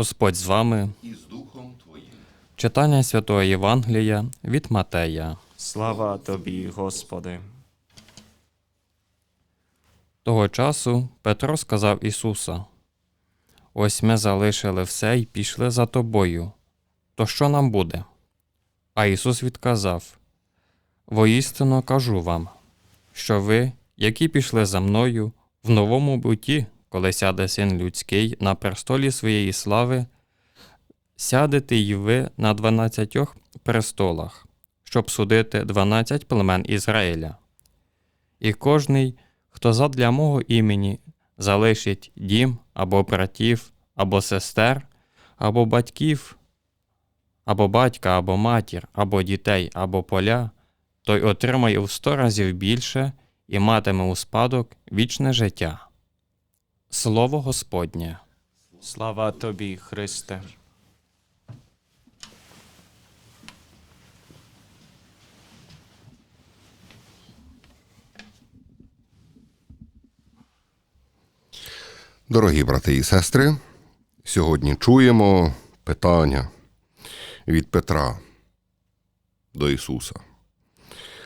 Господь з вами. і з Духом Твоїм. Читання Святого Євангелія від Матея. Слава тобі, Господи. Того часу Петро сказав Ісуса: Ось ми залишили все і пішли за тобою. То що нам буде? А Ісус відказав: Воістину кажу вам, що ви, які пішли за мною, в новому буті, коли сяде син людський на престолі своєї слави, сядете й ви на дванадцятьох престолах, щоб судити дванадцять племен Ізраїля. І кожний, хто задля мого імені залишить дім або братів, або сестер, або батьків, або батька, або матір, або дітей, або поля, той отримає в сто разів більше і матиме у спадок вічне життя. Слово Господнє. Слава тобі, Христе. Дорогі брати і сестри, сьогодні чуємо питання від Петра до Ісуса.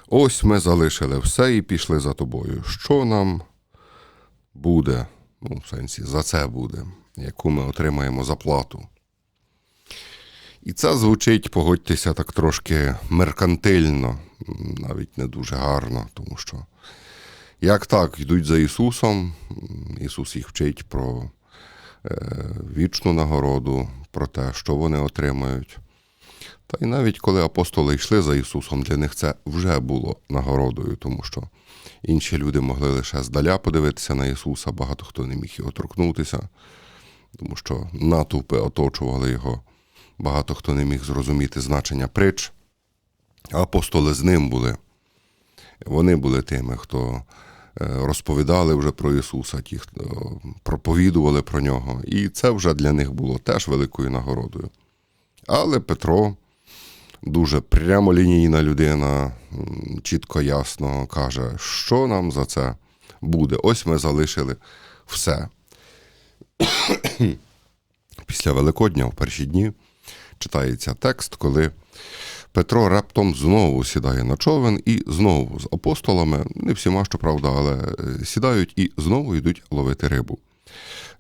Ось ми залишили все і пішли за тобою. Що нам буде, ну, в сенсі, за це буде, яку ми отримаємо заплату? І це звучить, погодьтеся, так трошки меркантильно, навіть не дуже гарно, тому що як так йдуть за Ісусом, Ісус їх вчить про е, вічну нагороду, про те, що вони отримають. Та й навіть коли апостоли йшли за Ісусом, для них це вже було нагородою, тому що інші люди могли лише здаля подивитися на Ісуса, багато хто не міг його торкнутися, тому що натовпи оточували його, багато хто не міг зрозуміти значення притч. Апостоли з ним були. Вони були тими, хто е, розповідали вже про Ісуса, ті, хто проповідували про нього. І це вже для них було теж великою нагородою. Але Петро, дуже прямолінійна людина, чітко ясно каже, що нам за це буде. Ось ми залишили все. Після Великодня, в перші дні, читається текст, коли Петро раптом знову сідає на човен і знову з апостолами, не всіма, щоправда, але е, сідають і знову йдуть ловити рибу,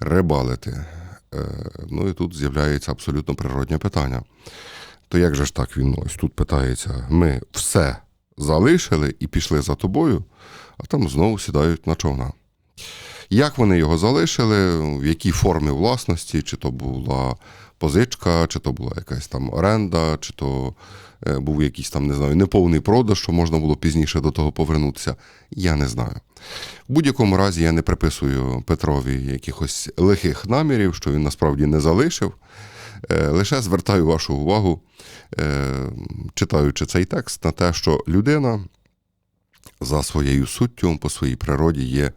рибалити. Е, Ну і тут з'являється абсолютно природне питання. То як же ж так він ось тут питається: ми все залишили і пішли за тобою, а там знову сідають на човна. Як вони його залишили, в якій формі власності, чи то була позичка, чи то була якась там оренда, чи то е, був якийсь там, не знаю, неповний продаж, що можна було пізніше до того повернутися, я не знаю. В будь-якому разі я не приписую Петрові якихось лихих намірів, що він насправді не залишив. Е, Лише звертаю вашу увагу, е, читаючи цей текст, на те, що людина за своєю суттю, по своїй природі є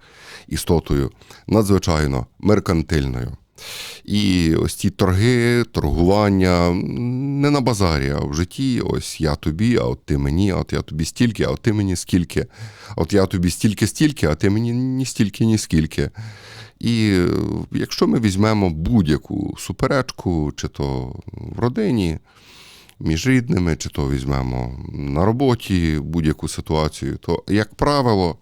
істотою надзвичайно меркантильною. І ось ці торги, торгування не на базарі, а в житті. Ось я тобі, а от ти мені, а от я тобі стільки, а от ти мені скільки. От я тобі стільки-стільки, а ти мені ні стільки, ні скільки. І е, якщо ми візьмемо будь-яку суперечку, чи то в родині, між рідними, чи то візьмемо на роботі будь-яку ситуацію, то, як правило,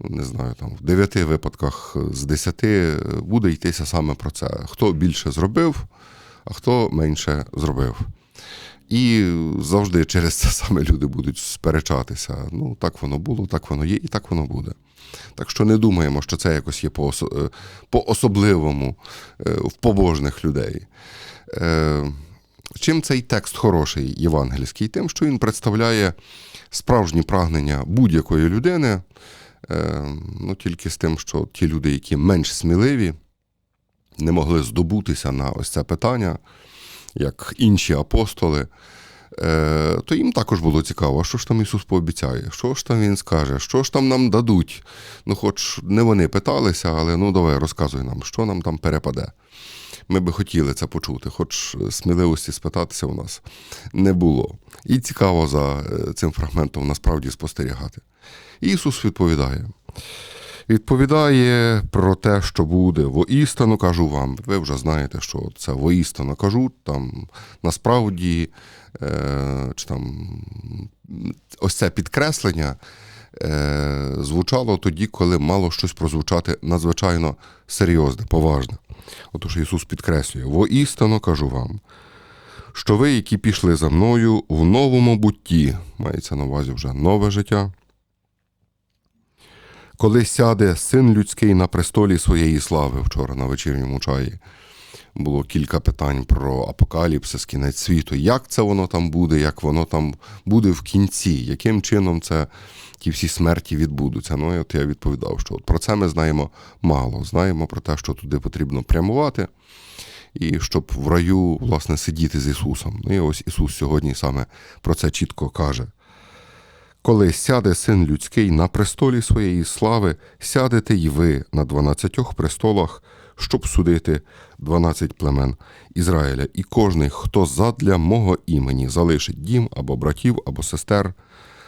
не знаю, там в дев'яти випадках з десяти буде йтися саме про це. Хто більше зробив, а хто менше зробив. І завжди через це саме люди будуть сперечатися. Ну, так воно було, так воно є, і так воно буде. Так що не думаємо, що це якось є е, по-особливому е, в побожних людей. Е, Чим цей текст хороший євангельський? Тим, що він представляє справжні прагнення будь-якої людини, е, ну тільки з тим, що ті люди, які менш сміливі, не могли здобутися на ось це питання, як інші апостоли, е, то їм також було цікаво, що ж там Ісус пообіцяє, що ж там Він скаже, що ж там нам дадуть. Ну, хоч не вони питалися, але ну давай розказуй нам, що нам там перепаде. Ми би хотіли це почути, хоч сміливості спитатися у нас не було. І цікаво за е, цим фрагментом насправді спостерігати. Ісус відповідає: відповідає про те, що буде. Воістину кажу вам. Ви вже знаєте, що це воістину кажу. Там насправді е, чи там ось це підкреслення е, звучало тоді, коли мало щось прозвучати надзвичайно серйозне, поважне. Отож Ісус підкреслює: воістину кажу вам, що ви, які пішли за мною в новому бутті, мається на увазі вже нове життя. Коли сяде син людський на престолі своєї слави вчора на вечірньому чаї, було кілька питань про апокаліпсис, кінець світу. Як це воно там буде, як воно там буде в кінці, яким чином це ті всі смерті відбудуться. Ну, і от я відповідав, що от про це ми знаємо мало. Знаємо про те, що туди потрібно прямувати, і щоб в раю, власне, сидіти з Ісусом. Ну і ось Ісус сьогодні саме про це чітко каже. Коли сяде син людський на престолі своєї слави, сядете й ви на дванадцятьох престолах, щоб судити дванадцять племен Ізраїля, і кожний, хто задля мого імені залишить дім або братів, або сестер,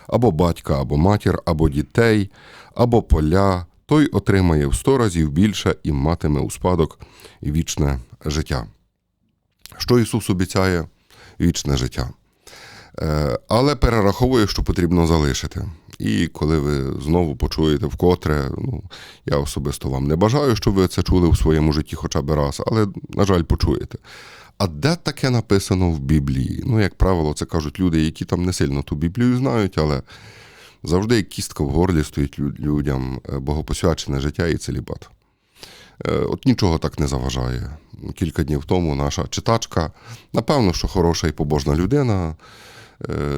або батька, або матір, або дітей, або поля, той отримає в сто разів більше і матиме у спадок вічне життя. Що Ісус обіцяє? Вічне життя. Е, Але перераховує, що потрібно залишити. І коли ви знову почуєте вкотре, ну я особисто вам не бажаю, щоб ви це чули в своєму житті хоча б раз, але, на жаль, почуєте. А де таке написано в Біблії? Ну, як правило, це кажуть люди, які там не сильно ту Біблію знають, але завжди кістка в горлі стоїть людям е, богопосвячене життя і целібат. Е, От нічого так не заважає. Кілька днів тому наша читачка, напевно, що хороша і побожна людина,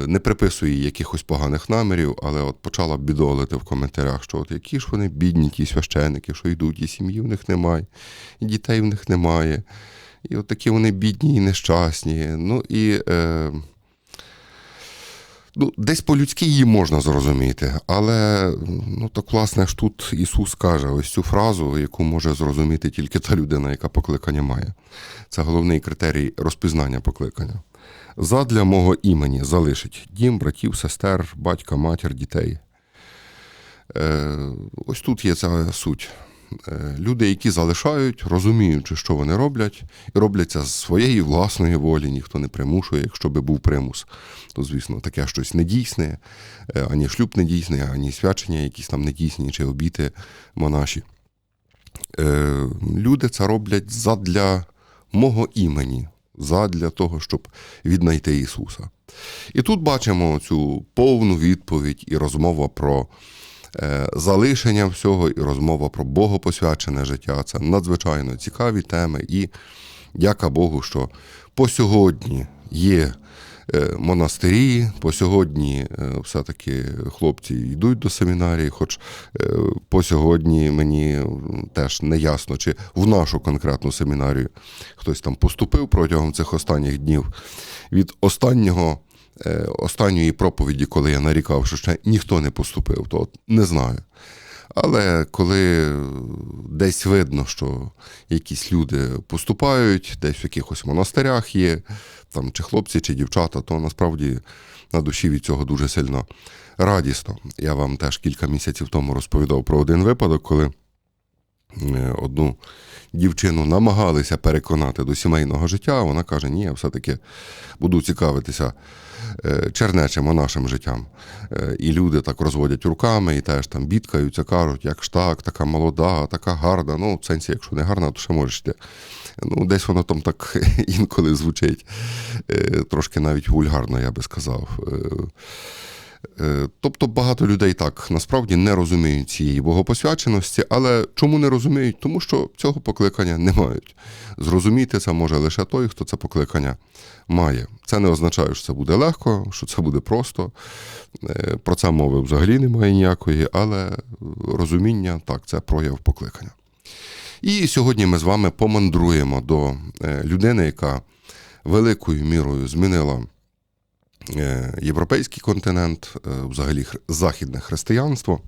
не приписує їй якихось поганих намірів, але от почала бідолити в коментарях, що от які ж вони бідні, ті священики, що йдуть, і сім'ї в них немає, і дітей в них немає. І от такі вони бідні і нещасні. Ну і е, ну, десь по-людськи її можна зрозуміти, але ну так власне ж тут Ісус каже ось цю фразу, яку може зрозуміти тільки та людина, яка покликання має. Це головний критерій розпізнання покликання. Задля мого імені залишить дім, братів, сестер, батька, матір, дітей. Е, ось тут є ця суть. Е, Люди, які залишають, розуміючи, що вони роблять, і роблять це з своєї власної волі, ніхто не примушує, якщо би був примус, то, звісно, таке щось недійсне, е, ані шлюб недійсний, ані свячення якісь там недійсні чи обіти монаші. Люди це роблять задля мого імені, задля того, щоб віднайти Ісуса. І тут бачимо цю повну відповідь і розмова про е, залишення всього, і розмова про богопосвячене життя. Це надзвичайно цікаві теми. І дяка Богу, що по сьогодні є монастирі, по сьогодні е, все-таки хлопці йдуть до семінарії, хоч е, по сьогодні мені теж не ясно, чи в нашу конкретну семінарію хтось там поступив протягом цих останніх днів. Від останнього е, останньої проповіді, коли я нарікав, що ще ніхто не поступив, то от не знаю. Але коли десь видно, що якісь люди поступають, десь в якихось монастирях є, там чи хлопці, чи дівчата, то насправді на душі від цього дуже сильно радісно. Я вам теж кілька місяців тому розповідав про один випадок, коли одну дівчину намагалися переконати до сімейного життя, вона каже: ні, я все-таки буду цікавитися е, чернечим нашим життям. Е, І люди так розводять руками і теж там бідкаються, кажуть, як ж так, така молода, така гарна. Ну, в сенсі, якщо не гарна, то ще можеш йти. Ну, десь воно там так інколи звучить, е, трошки навіть вульгарно, я би сказав. Е, Тобто багато людей так насправді не розуміють цієї богопосвяченості, але чому не розуміють? Тому що цього покликання не мають. Зрозуміти це може лише той, хто це покликання має. Це не означає, що це буде легко, що це буде просто. Е, Про це мови взагалі немає ніякої, але розуміння так, це прояв покликання. І сьогодні ми з вами помандруємо до е, людини, яка великою мірою змінила європейський континент, е, взагалі західне християнство.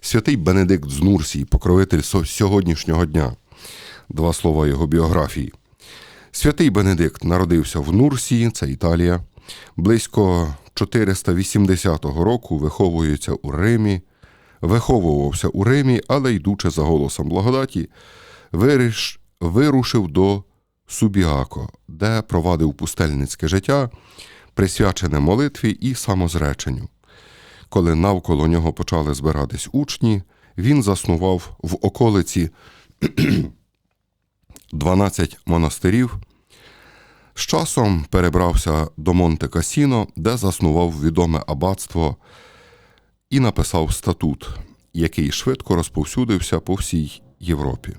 Святий Бенедикт з Нурсії, покровитель сьогоднішнього дня. Два слова його біографії. Святий Бенедикт народився в Нурсії, це Італія. Близько 480 року виховується у Римі, виховувався у Римі, але, йдучи за голосом благодаті, виріш, вирушив до Субіако, де провадив пустельницьке життя, присвячене молитві і самозреченню. Коли навколо нього почали збиратись учні, він заснував в околиці 12 монастирів. З часом перебрався до Монте Касіно, де заснував відоме аббатство і написав статут, який швидко розповсюдився по всій Європі.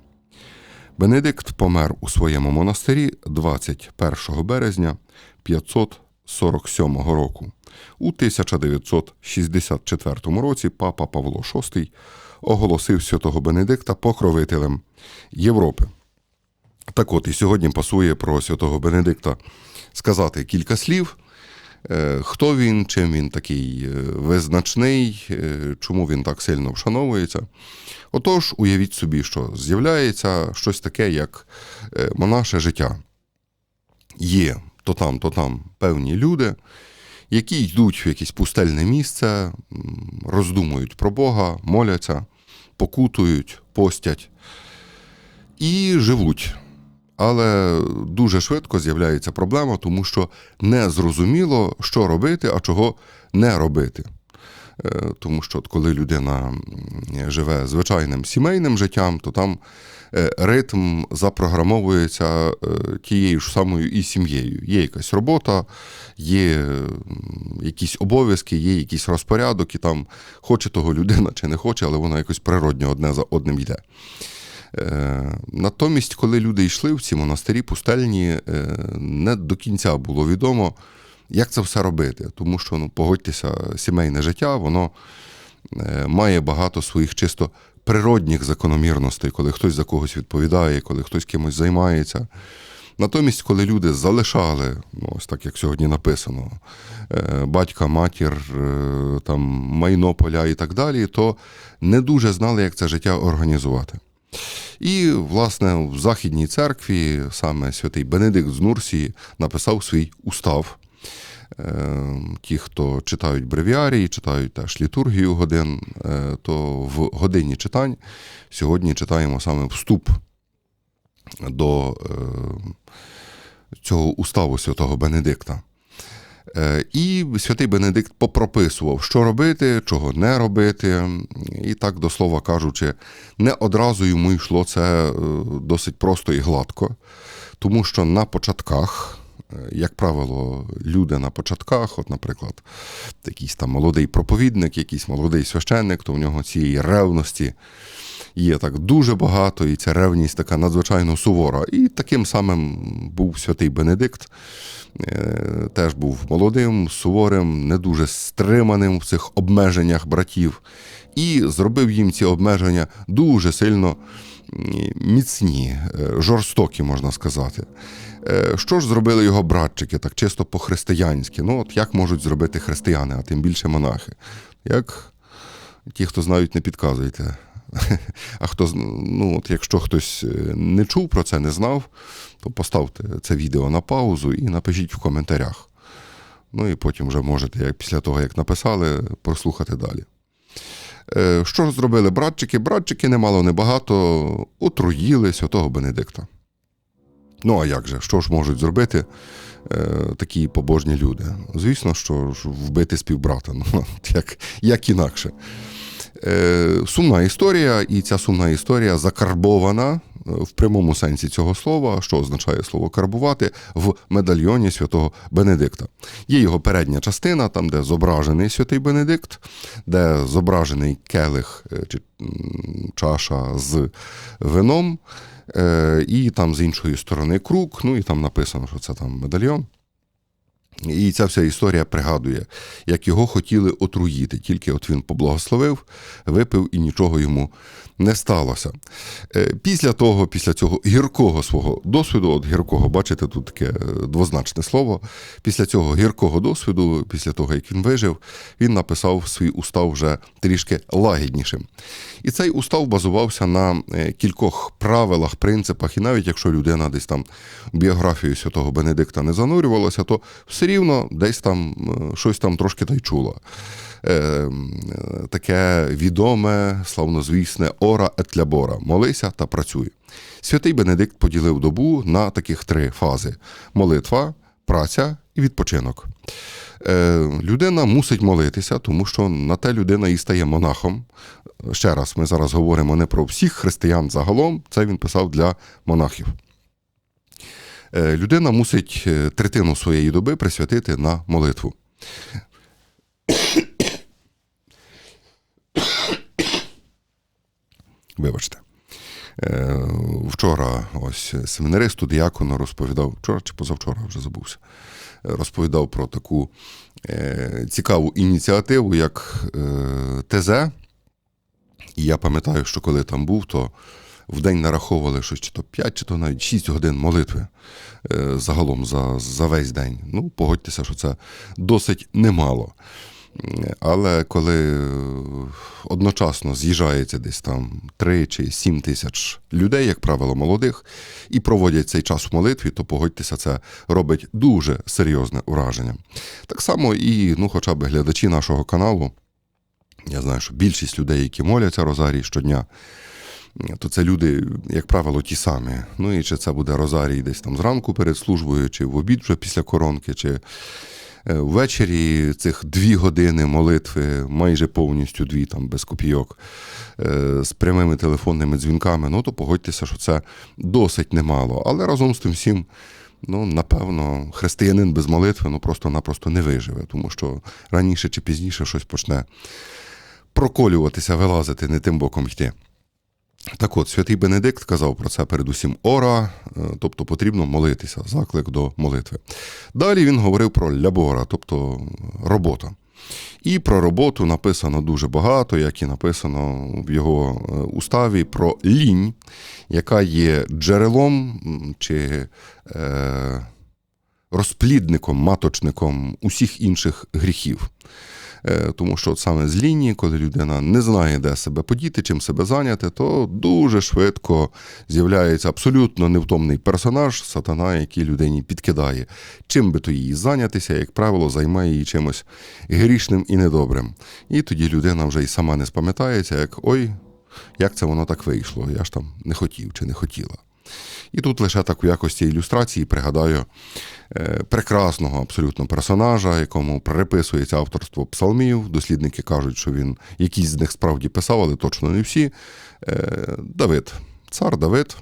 Бенедикт помер у своєму монастирі 21 березня 547 року. У 1964 році папа Павло VI оголосив святого Бенедикта покровителем Європи. Так от, і сьогодні пасує про святого Бенедикта сказати кілька слів. Е, Хто він, чим він такий е, визначний, е, чому він так сильно вшановується. Отож, уявіть собі, що з'являється щось таке, як монаше життя. Є то там, то там певні люди, які йдуть в якесь пустельне місце, роздумують про Бога, моляться, покутують, постять і живуть. Але дуже швидко з'являється проблема, тому що не зрозуміло, що робити, а чого не робити. Е, Тому що коли людина живе звичайним сімейним життям, то там е, ритм запрограмовується е, тією ж самою і сім'єю. Є якась робота, є якісь обов'язки, є якийсь розпорядок, і там хоче того людина чи не хоче, але воно якось природньо одне за одним йде. Натомість, коли люди йшли в ці монастирі пустельні, не до кінця було відомо, як це все робити. Тому що, ну, погодьтеся, сімейне життя, воно е, має багато своїх чисто природних закономірностей, коли хтось за когось відповідає, коли хтось кимось займається. Натомість, коли люди залишали, ну, ось так як сьогодні написано, е, батька, матір, е, там, майно поля і так далі, то не дуже знали, як це життя організувати. І, власне, в Західній церкві саме святий Бенедикт з Нурсії написав свій устав. Е, Ті, хто читають бревіарії, читають теж літургію годин, е, то в годині читань сьогодні читаємо саме вступ до е, цього уставу святого Бенедикта. Е, І святий Бенедикт попрописував, що робити, чого не робити. І так, до слова кажучи, не одразу йому йшло це досить просто і гладко, тому що на початках, як правило, люди на початках, от, наприклад, якийсь там молодий проповідник, якийсь молодий священник, то в нього цієї ревності є так дуже багато, і ця ревність така надзвичайно сувора. І таким самим був святий Бенедикт. Е, Теж був молодим, суворим, не дуже стриманим в цих обмеженнях братів, і зробив їм ці обмеження дуже сильно міцні, е, жорстокі, можна сказати. Е, Що ж зробили його братчики, так чисто по-християнськи? Ну, от як можуть зробити християни, а тим більше монахи? Як ті, хто знають, не підказуйте. А хто ну, от якщо хтось е, не чув про це, не знав, то поставте це відео на паузу і напишіть в коментарях. Ну і потім вже можете, як після того, як написали, прослухати далі. Е, Що ж зробили братчики? Братчики немало небагато отруїли святого Бенедикта. Ну, а як же? Що ж можуть зробити е, такі побожні люди? Звісно, що вбити співбрата, ну, як, як інакше. Е, сумна історія, і ця сумна історія закарбована е, в прямому сенсі цього слова, що означає слово карбувати, в медальйоні святого Бенедикта. Є його передня частина, там, де зображений святий Бенедикт, де зображений келих е, чи чаша з вином, і там з іншої сторони круг, ну і там написано, що це там медальйон. І ця вся історія пригадує, як його хотіли отруїти, тільки от він поблагословив, випив і нічого йому не сталося. Е, Після того, після цього гіркого свого досвіду, от гіркого, бачите, тут таке е, двозначне слово. Після цього гіркого досвіду, після того, як він вижив, він написав свій устав вже трішки лагіднішим. І цей устав базувався на е, кількох правилах, принципах, і навіть якщо людина десь там біографію святого Бенедикта не занурювалася, то все рівно десь там е, щось там трошки та й чула. е, е, таке відоме, славнозвісне ора labora» – молися та працюй. Святий Бенедикт поділив добу на таких три фази: молитва, праця і відпочинок. Людина мусить молитися, тому що на те людина і стає монахом. Ще раз, ми зараз говоримо не про всіх християн загалом, це він писав для монахів. Е, людина мусить е, третину своєї доби присвятити на молитву. Вибачте. Е, Вчора ось семінаристу діакону розповідав, вчора чи позавчора вже забувся, розповідав про таку цікаву ініціативу, як ТЗ. І я пам'ятаю, що коли там був, то в день нараховували щось чи то 5, чи то навіть 6 годин молитви е, загалом за, за весь день. Ну, погодьтеся, що це досить немало. Але коли е, одночасно з'їжджається десь там 3 чи 7 тисяч людей, як правило, молодих, і проводять цей час в молитві, то погодьтеся, це робить дуже серйозне ураження. Так само і ну, хоча б глядачі нашого каналу. Я знаю, що більшість людей, які моляться Розарій щодня, то це люди, як правило, ті самі. Ну і чи це буде Розарій десь там зранку перед службою, чи в обід вже після коронки, чи е, ввечері цих дві години молитви, майже повністю дві, там без копійок, е, з прямими телефонними дзвінками, ну то погодьтеся, що це досить немало. Але разом з тим всім. Ну, напевно, християнин без молитви ну, просто-напросто не виживе, тому що раніше чи пізніше щось почне проколюватися, вилазити, не тим боком йти. Так от, святий Бенедикт казав про це передусім ора, е, тобто потрібно молитися, заклик до молитви. Далі він говорив про лябора, тобто робота. І про роботу написано дуже багато, як і написано в його е, уставі про лінь, яка є джерелом чи е, розплідником, маточником усіх інших гріхів. Е, Тому що от саме з лінії, коли людина не знає, де себе подіти, чим себе зайняти, то дуже швидко з'являється абсолютно невтомний персонаж, сатана, який людині підкидає. Чим би то їй зайнятися, як правило, займає її чимось грішним і недобрим. І тоді людина вже й сама не спам'ятається, як ой, як це воно так вийшло, я ж там не хотів чи не хотіла. І тут лише так у якості ілюстрації пригадаю е, прекрасного абсолютно персонажа, якому приписується авторство псалмів. Дослідники кажуть, що він якісь з них справді писав, але точно не всі. Е, Давид, цар Давид,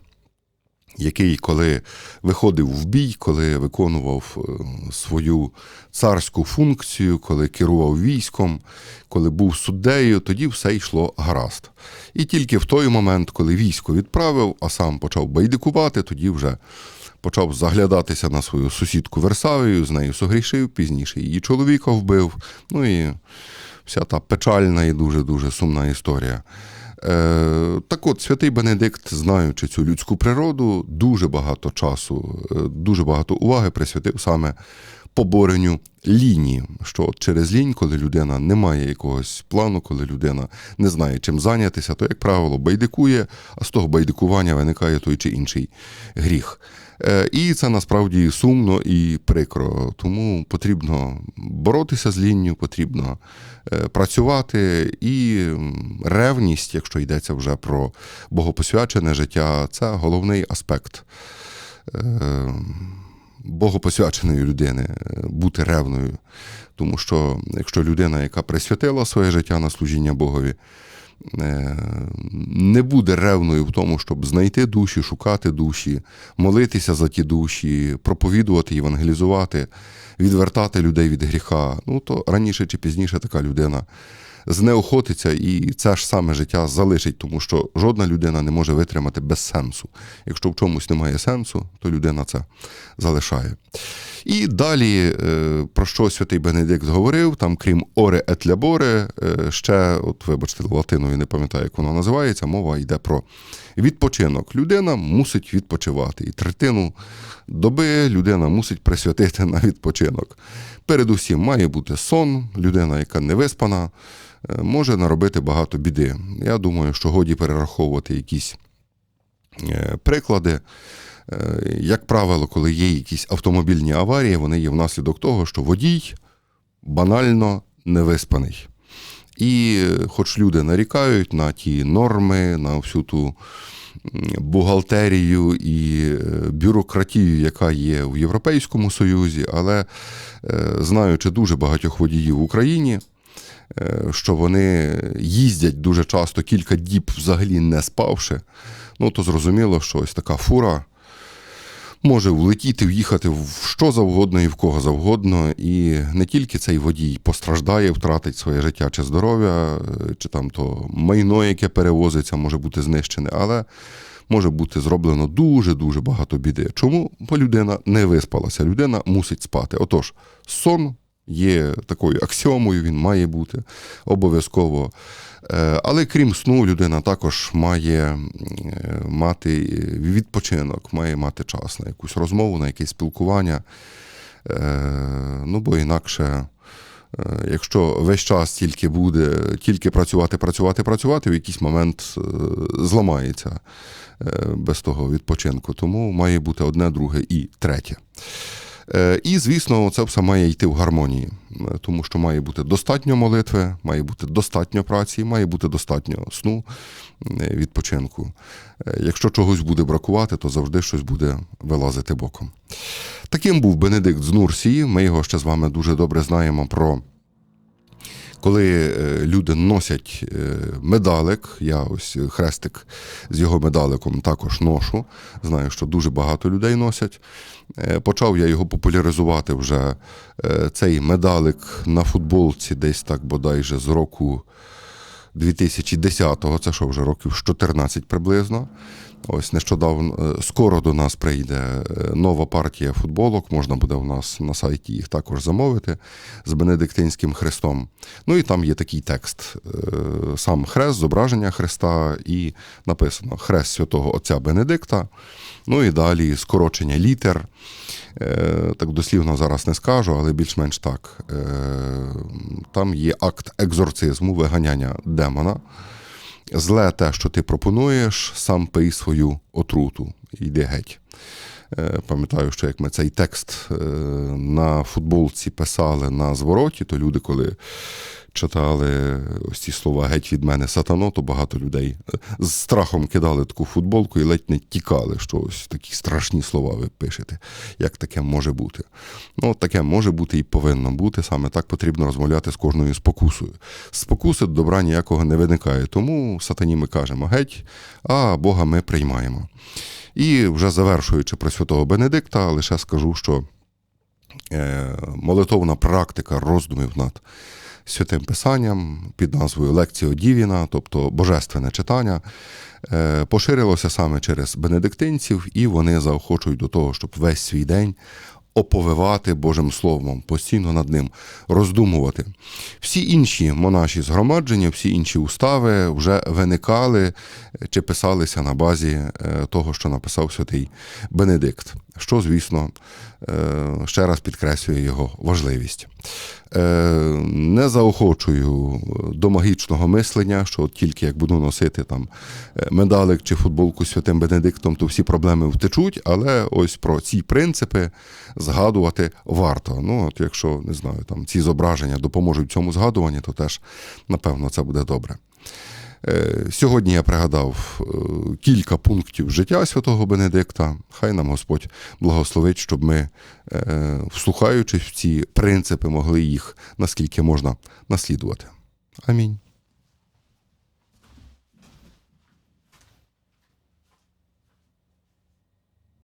який, коли виходив в бій, коли виконував е, свою царську функцію, коли керував військом, коли був суддею, тоді все йшло гаразд. І тільки в той момент, коли військо відправив, а сам почав байдикувати, тоді вже почав заглядатися на свою сусідку Версавію, з нею согрішив, пізніше її чоловіка вбив. Ну і вся та печальна і дуже-дуже сумна історія. Е, так от, святий Бенедикт, знаючи цю людську природу, дуже багато часу, е, дуже багато уваги присвятив саме поборенню лінії. Що через лінь, коли людина не має якогось плану, коли людина не знає, чим зайнятися, то, як правило, байдикує, а з того байдикування виникає той чи інший гріх. Е, І це насправді сумно і прикро. Тому потрібно боротися з лінню, потрібно е, працювати. І ревність, якщо йдеться вже про богопосвячене життя, це головний аспект е, богопосвяченої людини е, бути ревною. Тому що якщо людина, яка присвятила своє життя на служіння Богові, е, не буде ревною в тому, щоб знайти душі, шукати душі, молитися за ті душі, проповідувати, євангелізувати, відвертати людей від гріха, ну то раніше чи пізніше така людина знеохотиться і це ж саме життя залишить, тому що жодна людина не може витримати без сенсу. Якщо в чомусь немає сенсу, то людина це залишає. І далі, е, про що святий Бенедикт говорив, там, крім оре et labore, е, ще, от вибачте, латиною не пам'ятаю, як воно називається, мова йде про відпочинок. Людина мусить відпочивати. І третину доби людина мусить присвятити на відпочинок. Передусім має бути сон, людина, яка не виспана, може наробити багато біди. Я думаю, що годі перераховувати якісь е, приклади. Е, Як правило, коли є якісь автомобільні аварії, вони є внаслідок того, що водій банально невиспаний. І е, хоч люди нарікають на ті норми, на всю ту бухгалтерію і е, бюрократію, яка є в Європейському Союзі, але е, знаючи дуже багатьох водіїв в Україні, е, що вони їздять дуже часто кілька діб взагалі не спавши, ну то зрозуміло, що ось така фура може влетіти, в'їхати в що завгодно і в кого завгодно. І не тільки цей водій постраждає, втратить своє життя чи здоров'я, е, чи там то майно, яке перевозиться, може бути знищене, але може бути зроблено дуже-дуже багато біди. Чому? Бо людина не виспалася, людина мусить спати. Отож, сон. Є такою аксіомою, він має бути обов'язково. Е, Але крім сну, людина також має е, мати відпочинок, має мати час на якусь розмову, на якесь спілкування. Е, Ну, бо інакше, е, якщо весь час тільки буде тільки працювати, працювати, працювати, в якийсь момент е, зламається е, без того відпочинку. Тому має бути одне, друге і третє. Е, І, звісно, це все має йти в гармонії, е, тому що має бути достатньо молитви, має бути достатньо праці, має бути достатньо сну, е, відпочинку. Якщо чогось буде бракувати, то завжди щось буде вилазити боком. Таким був Бенедикт з Нурсії. Ми його ще з вами дуже добре знаємо про. Коли е, люди носять е, медалик, я ось хрестик з його медаликом також ношу. Знаю, що дуже багато людей носять. Е, Почав я його популяризувати вже е, цей медалик на футболці, десь так бодайже з року 2010-го, це що вже років з 14 приблизно. Ось нещодавно, е, скоро до нас прийде е, нова партія футболок. Можна буде у нас на сайті їх також замовити з Бенедиктинським хрестом. Ну і там є такий текст: е, сам хрест, зображення хреста, і написано Хрест святого Отця Бенедикта. Ну і далі скорочення літер. Так дослівно зараз не скажу, але більш-менш так. Там є акт екзорцизму, виганяння демона. Зле те, що ти пропонуєш, сам пий свою отруту. Йди геть. Е, Пам'ятаю, що як ми цей текст е, на футболці писали на звороті, то люди, коли читали ось ці слова геть від мене сатано, то багато людей е, з страхом кидали таку футболку і ледь не тікали, що ось такі страшні слова ви пишете. Як таке може бути? Ну, от таке може бути і повинно бути. Саме так потрібно розмовляти з кожною спокусою. Спокуси до добра ніякого не виникає. Тому сатані ми кажемо геть, а Бога ми приймаємо. І вже завершуючи про святого Бенедикта, лише скажу, що е, молитовна практика роздумів над святим писанням під назвою Лекціо Дівіна, тобто божественне читання, е, поширилося саме через бенедиктинців, і вони заохочують до того, щоб весь свій день оповивати Божим Словом, постійно над ним роздумувати. Всі інші монаші згромадження, всі інші устави вже виникали чи писалися на базі е, того, що написав святий Бенедикт, що, звісно, е, ще раз підкреслює його важливість. Е, Не заохочую до магічного мислення, що тільки як буду носити там е, медалик чи футболку з святим Бенедиктом, то всі проблеми втечуть, але ось про ці принципи згадувати варто. Ну, от якщо не знаю, там ці зображення допоможуть в цьому згадуванні, то теж напевно це буде добре. Е, Сьогодні я пригадав е, кілька пунктів життя святого Бенедикта. Хай нам Господь благословить, щоб ми, е, вслухаючись в ці принципи, могли їх наскільки можна наслідувати. Амінь.